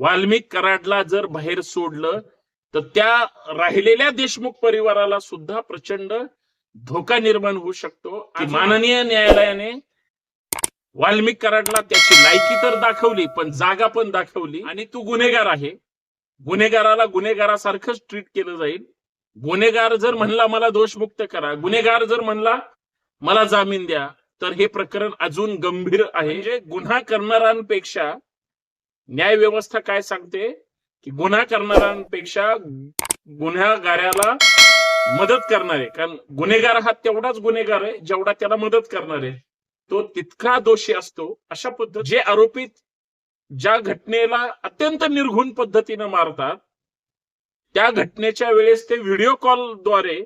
वाल्मिक कराडला जर बाहेर सोडलं तर त्या राहिलेल्या देशमुख परिवाराला सुद्धा प्रचंड धोका निर्माण होऊ शकतो. की माननीय न्यायालयाने वाल्मिक कराडला त्याची लायकी तर दाखवली पण जागा पण दाखवली. आणि तू गुन्हेगार आहे. गुन्हेगाराला गुन्हेगारासारखंच ट्रीट केलं जाईल. गुन्हेगार जर म्हणला मला दोषमुक्त करा. गुन्हेगार जर म्हणला मला जामीन द्या. तर हे प्रकरण अजून गंभीर आहे. म्हणजे गुन्हा करणाऱ्यांपेक्षा न्याय व्यवस्था काय सांगते? की गुन्हा करणाऱ्यांपेक्षा गुन्हेगाराला मदत करणारे कारण गुन्हेगार हा तेवढाच गुन्हेगार आहे जेवढा त्याला मदत करणार. आहे तो तितका दोषी असतो. अशा पद्धत जे आरोपित ज्या घटनेला अत्यंत निर्घुण पद्धतीनं मारतात त्या घटनेच्या वेळेस ते व्हिडिओ कॉलद्वारे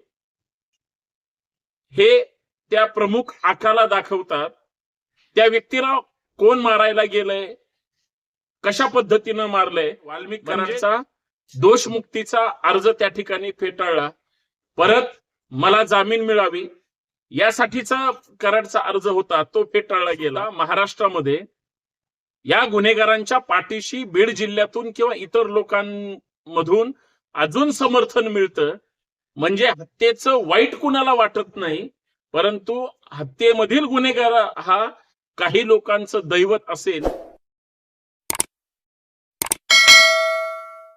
हे त्या प्रमुख आकाला दाखवतात. त्या व्यक्तीला कोण मारायला गेलंय? कशा पद्धतीनं मारलंय? वाल्मिक कराडचा दोषमुक्तीचा अर्ज त्या ठिकाणी फेटाळला. परत मला जामीन मिळावी यासाठीचा कराडचा अर्ज होता तो फेटाळला गेला. महाराष्ट्रामध्ये या गुन्हेगारांच्या पाठीशी बीड जिल्ह्यातून किंवा इतर लोकांमधून अजून समर्थन मिळतं. म्हणजे हत्येचं वाईट कुणाला वाटत नाही परंतु हत्येमधील गुन्हेगार हा काही लोकांचं दैवत असेल.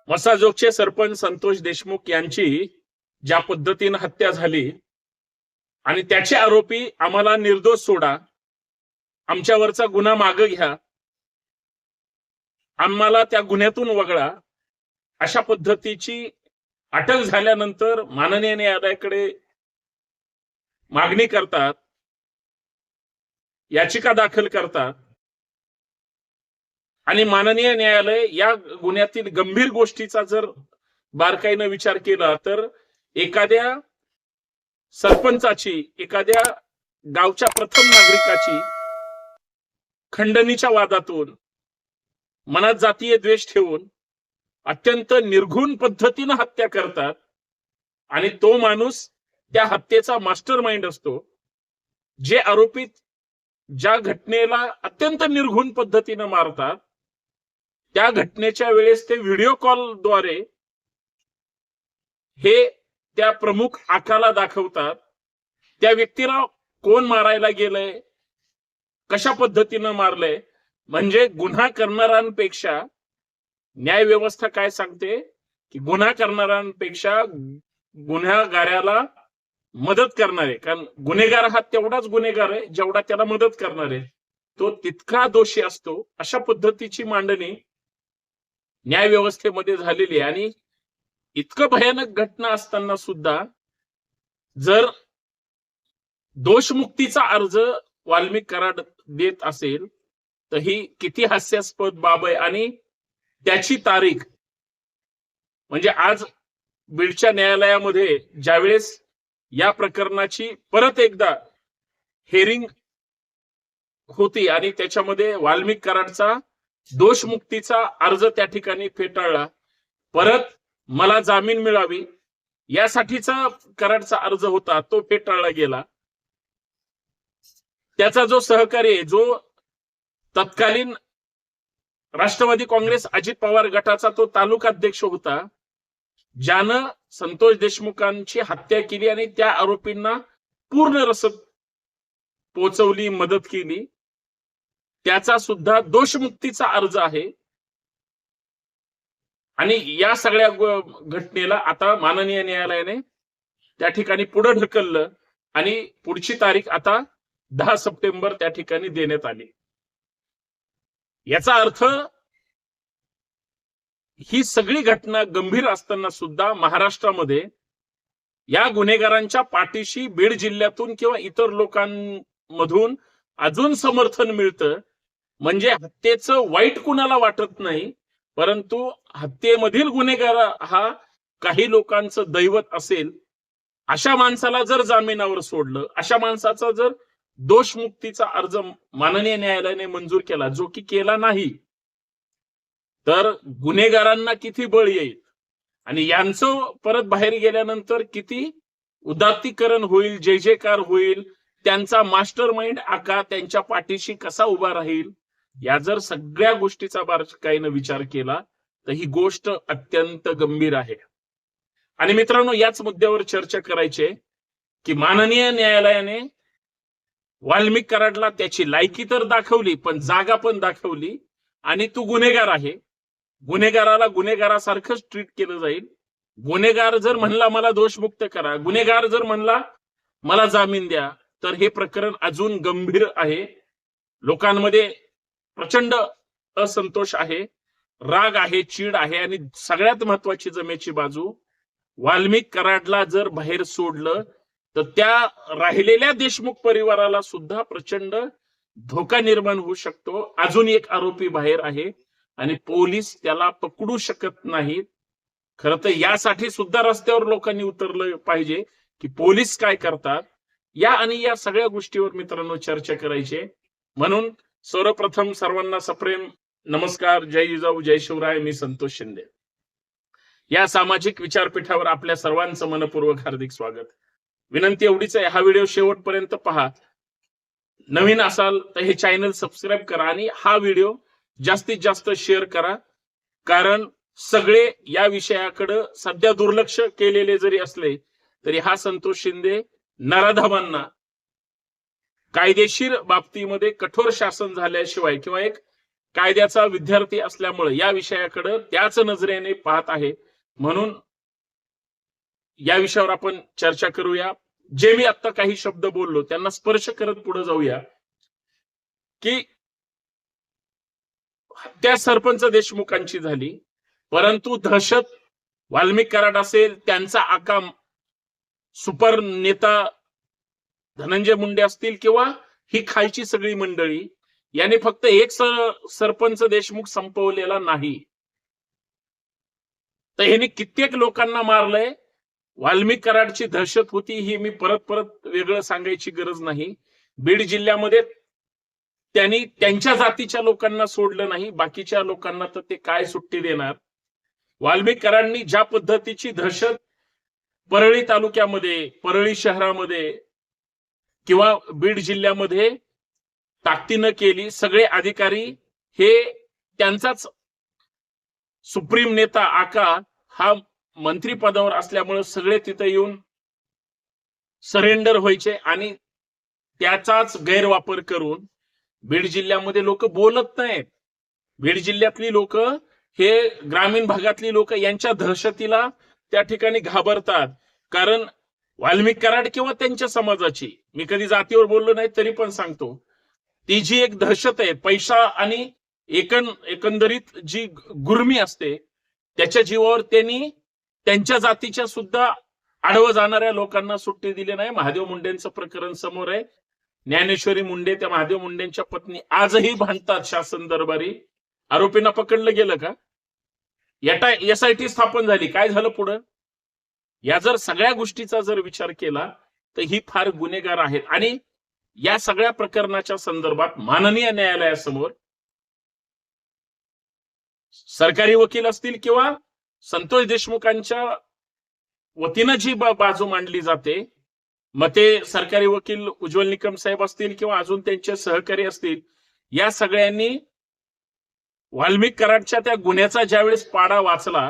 मसाजोगचे सरपंच संतोष देशमुख यांची ज्या पद्धतीनं हत्या झाली आणि त्याचे आरोपी आम्हाला निर्दोष सोडा आमच्यावरचा गुन्हा माग घ्या आम्हाला त्या गुन्ह्यातून वगळा अशा पद्धतीची अटक झाल्यानंतर माननीय न्यायालयाकडे मागणी करतात याचिका दाखल करतात. आणि माननीय न्यायालय या गुन्ह्यातील गंभीर गोष्टीचा जर बारकाईनं विचार केला तर एखाद्या सरपंचाची एखाद्या गावच्या प्रथम नागरिकाची खंडणीच्या वादातून मनात जातीय द्वेष ठेवून अत्यंत निर्घुण पद्धतीनं हत्या करतात आणि तो माणूस त्या हत्येचा मास्टर माइंड असतो जे आरोपित ज्या घटनेला अत्यंत निर्घुण पद्धतीनं मारतात त्या घटनेच्या वेळेस ते व्हिडिओ कॉलद्वारे हे त्या प्रमुख आकाला दाखवतात. त्या व्यक्तीला कोण मारायला गेलंय? कशा पद्धतीनं मारलंय? म्हणजे गुन्हा करणाऱ्यांपेक्षा न्याय व्यवस्था काय सांगते? की गुन्हा करणाऱ्यांपेक्षा गुन्हेगाराला मदत करणारे. कारण गुन्हेगार हा तेवढाच गुन्हेगार आहे जेवढा त्याला मदत करणार. आहे तो तितका दोषी असतो. अशा पद्धतीची मांडणी न्याय व्यवस्थेमध्ये झालेली आहे. आणि इतकं भयानक घटना असताना सुद्धा जर दोषमुक्तीचा अर्ज वाल्मिक कराड देत असेल तर ही किती हास्यास्पद बाब आहे. आणि त्याची तारीख म्हणजे आज बीडच्या न्यायालयामध्ये ज्यावेळेस या प्रकरणाची परत एकदा हेरिंग होती आणि त्याच्यामध्ये वाल्मिक कराडचा दोषमुक्तीचा अर्ज त्या ठिकाणी फेटाळला. परत मला जामीन मिळावी यासाठीचा कराडचा अर्ज होता तो फेटाळला गेला. त्याचा जो सहकारी जो तत्कालीन राष्ट्रवादी काँग्रेस अजित पवार गटाचा तो तालुका अध्यक्ष होता ज्यानं संतोष देशमुखांची हत्या केली आणि त्या आरोपींना पूर्ण रसद पोचवली मदत केली. त्याचा सुद्धा दोषमुक्तीचा अर्ज आहे. आणि या सगळ्या घटनेला आता माननीय न्यायालयाने त्या ठिकाणी पुढे ढकललं आणि पुढची तारीख आता दहा सप्टेंबर त्या ठिकाणी देण्यात आली. याचा अर्थ ही सगळी घटना गंभीर असताना सुद्धा महाराष्ट्रामध्ये या गुन्हेगारांच्या पाठीशी बीड जिल्ह्यातून किंवा इतर लोकांमधून अजून समर्थन मिळतं. म्हणजे हत्येचं वाईट कुणाला वाटत नाही परंतु हत्येमधील गुन्हेगार हा काही लोकांचं दैवत असेल अशा माणसाला जर जामिनावर सोडलं अशा माणसाचा जर दोषमुक्तीचा अर्ज माननीय न्यायालयाने मंजूर केला जो की केला नाही तर गुन्हेगारांना किती बळ येईल? आणि यांचं परत बाहेर गेल्यानंतर किती उदात्तीकरण होईल जय जयकार होईल त्यांचा मास्टर माइंड आका त्यांच्या पाठीशी कसा उभा राहील? या जर सगळ्या गोष्टीचा बारकाईनं विचार केला तर ही गोष्ट अत्यंत गंभीर आहे. आणि मित्रांनो याच मुद्द्यावर चर्चा करायची की माननीय न्यायालयाने वाल्मिक कराडला त्याची लायकी तर दाखवली पण जागा पण दाखवली आणि तू गुन्हेगार आहे. गुन्हेगाराला गुन्हेगारासारखंच ट्रीट केलं जाईल. गुन्हेगार जर म्हणला मला दोषमुक्त करा. गुन्हेगार जर म्हणला मला जामीन द्या. तर हे प्रकरण अजून गंभीर आहे. लोकांमध्ये प्रचंड असंतोष आहे राग आहे चीड आहे आणि सगळ्यात महत्वाची जमेची बाजू वाल्मिक कराडला जर बाहेर सोडलं तर त्या राहिलेल्या देशमुख परिवाराला सुद्धा प्रचंड धोका निर्माण होऊ शकतो. अजून एक आरोपी बाहेर आहे आणि पोलीस त्याला पकडू शकत नाहीत. खरं तर यासाठी सुद्धा रस्त्यावर लोकांनी उतरलं पाहिजे की पोलीस काय करतात. या आणि या सगळ्या गोष्टीवर मित्रांनो चर्चा करायची म्हणून सर्वप्रथम सर्वांना सप्रेम नमस्कार जय जिजाऊ जय शिवराय मी संतोष शिंदे. या सामाजिक विचारपीठावर आपल्या सर्वांचं मनपूर्वक हार्दिक स्वागत. विनंती एवढीच आहे हा व्हिडिओ शेवटपर्यंत पहा. नवीन असाल तर हे चॅनल सबस्क्राईब करा आणि हा व्हिडिओ जास्तीत जास्त शेअर करा. कारण सगळे या विषयाकडे सध्या दुर्लक्ष केलेले जरी असले तरी हा संतोष शिंदे नराधमांना कायदेशीर बाबतीमध्ये कठोर शासन झाल्याशिवाय किंवा एक कायद्याचा विद्यार्थी असल्यामुळे या विषयाकडे त्याच नजरेने पाहत आहे. म्हणून या विषयावर आपण चर्चा करूया. जे मी आता काही शब्द बोललो त्यांना स्पर्श करत पुढे जाऊया. की हत्या सरपंच देशमुखांची झाली. परंतु दहशत वाल्मिक कराड असेल त्यांचा आकाम सुपर नेता धनंजय मुंडे असतील किंवा ही खालची सगळी मंडळी याने फक्त एक सर- सरपंच देशमुख संपवलेला नाही. तर ह्यांनी कित्येक लोकांना मारलंय. वाल्मिक कराडची दहशत होती ही मी परत परत वेगळं सांगायची गरज नाही. बीड जिल्ह्यामध्ये त्यांनी त्यांच्या जातीच्या लोकांना सोडलं नाही बाकीच्या लोकांना तर ते काय सुट्टी देणार? वाल्मिक कराडनी ज्या पद्धतीची दहशत परळी तालुक्यामध्ये परळी शहरामध्ये किंवा बीड जिल्ह्यामध्ये ताकदीनं केली सगळे अधिकारी हे त्यांचाच सुप्रीम नेता आका हा मंत्रीपदावर असल्यामुळे सगळे तिथे येऊन सरेंडर व्हायचे आणि त्याचाच गैरवापर करून बीड जिल्ह्यामध्ये लोक बोलत नाहीत. बीड जिल्ह्यातली लोक हे ग्रामीण भागातली लोक यांच्या दहशतीला त्या ठिकाणी घाबरतात. कारण वाल्मिक कराड किंवा त्यांच्या समाजाची मी कधी जातीवर बोललो नाही तरी पण सांगतो. ती जी एक दहशत आहे पैसा आणि एकन एकंदरीत जी गुर्मी असते त्याच्या जीवावर त्यांनी त्यांच्या जातीच्या सुद्धा आडवं जाणाऱ्या लोकांना सुट्टी दिली नाही. महादेव मुंडेंचं प्रकरण समोर आहे. ज्ञानेश्वरी मुंडे त्या महादेव मुंडेंच्या पत्नी आजही भांडतात शासन दरबारी. आरोपींना पकडलं गेलं का? एस आय टी स्थापन झाली. काय झालं पुढं? या जर सगळ्या गोष्टीचा जर विचार केला तर ही फार गुन्हेगार आहेत. आणि या सगळ्या प्रकरणाच्या संदर्भात माननीय न्यायालयासमोर सरकारी वकील असतील किंवा संतोष देशमुखांच्या वतीनं जी बाजू मांडली जाते मग ते सरकारी वकील उज्ज्वल निकम साहेब असतील किंवा अजून त्यांचे सहकारी असतील या सगळ्यांनी वाल्मिक कराडच्या त्या गुन्ह्याचा ज्यावेळेस पाडा वाचला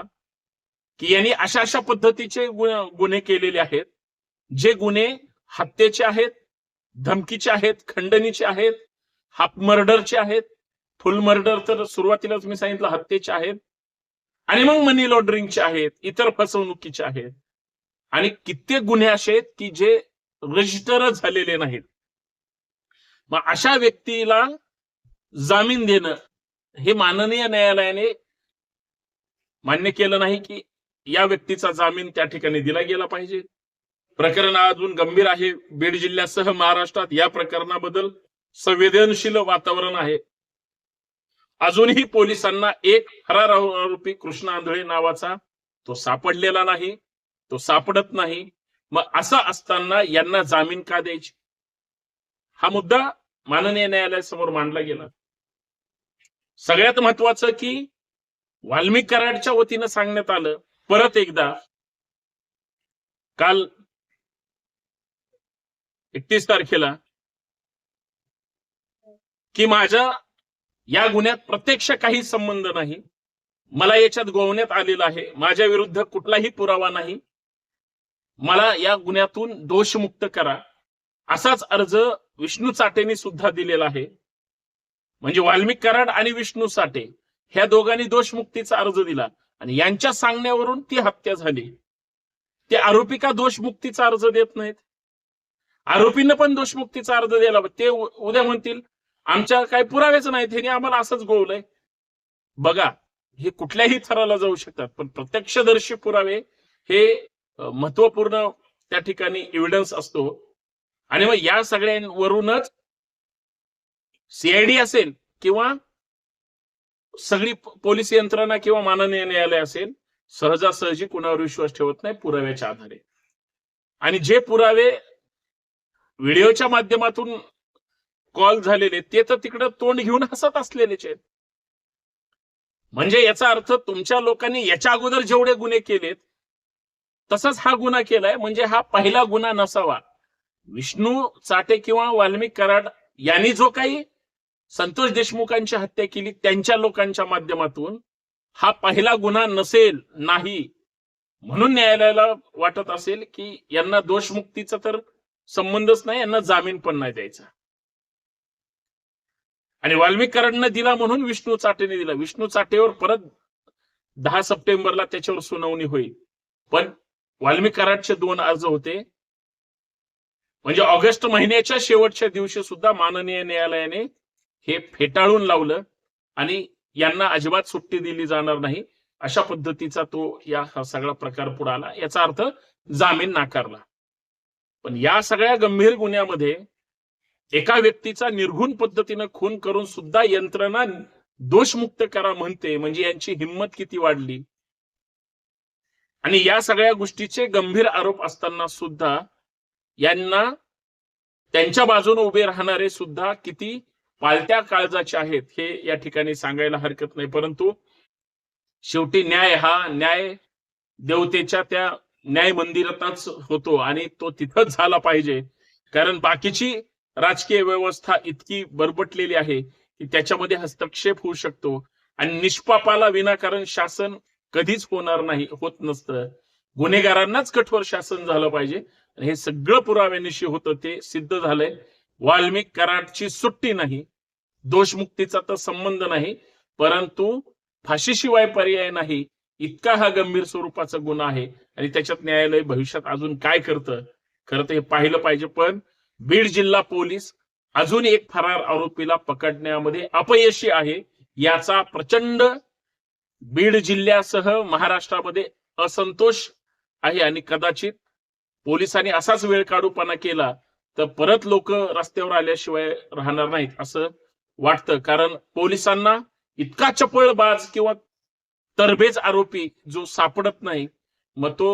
की यांनी अशा अशा पद्धतीचे गुन्हे केलेले आहेत. जे गुन्हे हत्येचे आहेत धमकीचे आहेत खंडणीचे आहेत हाफ मर्डरचे आहेत. फुल मर्डर तर सुरुवातीलाच मी सांगितलं हत्येचे आहेत. आणि मग मनी लॉन्ड्रिंगचे आहेत इतर फसवणुकीचे आहेत. आणि कित्येक गुन्हे असे आहेत की जे रजिस्टर झालेले नाहीत. मग अशा व्यक्तीला जामीन देणं हे माननीय न्यायालयाने मान्य केलं नाही की या व्यक्तीचा जामीन त्या ठिकाणी दिला गेला पाहिजे. प्रकरण अजून गंभीर आहे. बीड जिल्ह्यासह महाराष्ट्रात या प्रकरणाबद्दल संवेदनशील वातावरण आहे. अजूनही पोलिसांना एक फरार आरोपी कृष्ण आंधळे नावाचा तो सापडलेला नाही तो सापडत नाही. मग असं असताना यांना जामीन का द्यायची? हा मुद्दा माननीय न्यायालयासमोर मांडला गेला. सगळ्यात महत्वाचं की वाल्मिक कराडच्या वतीनं सांगण्यात आलं. परत एकदा काल एकतीस तारखेला की माझ्या या गुन्ह्यात प्रत्यक्ष काही संबंध नाही मला याच्यात गोवण्यात आलेला आहे माझ्या विरुद्ध कुठलाही पुरावा नाही मला या गुन्ह्यातून दोषमुक्त करा असाच अर्ज विष्णू चाटेने सुद्धा दिलेला आहे. म्हणजे वाल्मिक कराड आणि विष्णू साठे ह्या दोघांनी दोषमुक्तीचा अर्ज दिला. आणि यांच्या सांगण्यावरून ती हत्या झाली. ते आरोपी का दोषमुक्तीचा अर्ज देत नाहीत. आरोपींना पण दोषमुक्तीचा अर्ज द्यायला ते उद्या म्हणतील आमच्या काही पुरावेच नाहीत हे आम्हाला असंच गोवलंय. बघा हे कुठल्याही थराला जाऊ शकतात पण प्रत्यक्षदर्शी पुरावे हे महत्त्वपूर्ण त्या ठिकाणी एव्हिडन्स असतो. आणि मग या सगळ्यांवरूनच सीआयडी असेल किंवा सगळी पोलीस यंत्रणा किंवा माननीय न्यायालय असेल सहजासहजी कुणावर विश्वास ठेवत नाही पुराव्याच्या आधारे. आणि जे पुरावे व्हिडिओच्या माध्यमातून कॉल झालेले ते तर तिकडे तोंड घेऊन हसत असलेलेच आहेत. म्हणजे याचा अर्थ तुमच्या लोकांनी याच्या अगोदर जेवढे गुन्हे केलेत तसाच हा गुन्हा केलाय म्हणजे हा पहिला गुन्हा नसावा. विष्णू चाटे किंवा वाल्मिक कराड यांनी जो काही संतोष देशमुखांची हत्या केली त्यांच्या लोकांच्या माध्यमातून. हा पहिला गुन्हा नसेल नाही. म्हणून न्यायालयाला वाटत असेल की यांना दोषमुक्तीचा तर संबंधच नाही यांना जामीन पण नाही द्यायचा. आणि वाल्मिकरांना दिला म्हणून विष्णू चाटेने दिला. विष्णू चाटेवर परत दहा सप्टेंबरला त्याच्यावर सुनावणी होईल. पण वाल्मिकरांचे दोन अर्ज होते. म्हणजे ऑगस्ट महिन्याच्या शेवटच्या दिवशी सुद्धा माननीय न्यायालयाने हे फेटाळून लावलं आणि यांना अजिबात सुट्टी दिली जाणार नाही. अशा पद्धतीचा तो या हा सगळा प्रकार पुढे आला. याचा अर्थ जामीन नाकारला. पण या सगळ्या गंभीर गुन्ह्यामध्ये एका व्यक्तीचा निर्घुण पद्धतीनं खून करून सुद्धा यंत्रणा दोषमुक्त करा म्हणते म्हणजे यांची हिंमत किती वाढली? आणि या सगळ्या गोष्टीचे गंभीर आरोप असताना सुद्धा यांना त्यांच्या बाजूने उभे राहणारे सुद्धा किती पालत्या काळजाचे आहेत हे या ठिकाणी सांगायला हरकत नाही. परंतु शेवटी न्याय हा न्याय देवतेच्या त्या न्याय मंदिरातच होतो आणि तो तिथंच झाला पाहिजे. कारण बाकीची राजकीय व्यवस्था इतकी बरबटलेली आहे की त्याच्यामध्ये हस्तक्षेप होऊ शकतो आणि निष्पापाला विनाकारण शासन कधीच होणार नाही होत नसतं. गुन्हेगारांनाच कठोर शासन झालं पाहिजे. हे सगळं पुराव्यानिशी होतं ते सिद्ध झालंय. वाल्मिक कराडची सुट्टी नाही दोषमुक्तीचा तर संबंध नाही परंतु फाशीशिवाय पर्याय नाही इतका हा गंभीर स्वरूपाचा गुन्हा आहे. आणि त्याच्यात न्यायालय भविष्यात अजून काय करतं? खरं तर हे पाहिलं पाहिजे पण बीड जिल्हा पोलीस अजून एक फरार आरोपीला पकडण्यामध्ये अपयशी आहे याचा प्रचंड बीड जिल्ह्यासह महाराष्ट्रामध्ये असंतोष आहे. आणि कदाचित पोलिसांनी असाच वेळ काढूपणा केला तर परत लोक रस्त्यावर आल्याशिवाय राहणार नाहीत असं वाटतं. कारण पोलिसांना इतका चपळबाज किंवा तरबेज आरोपी जो सापडत नाही मग तो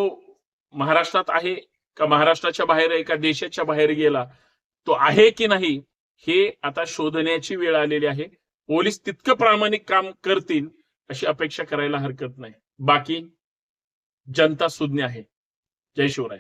महाराष्ट्रात आहे का महाराष्ट्राच्या बाहेर आहे का देशाच्या बाहेर गेला तो आहे की नाही हे आता शोधण्याची वेळ आलेली आहे. पोलीस तितकं प्रामाणिक काम करतील अशी अपेक्षा करायला हरकत नाही. बाकी जनता सुज्ञ आहे. जय शिवराय.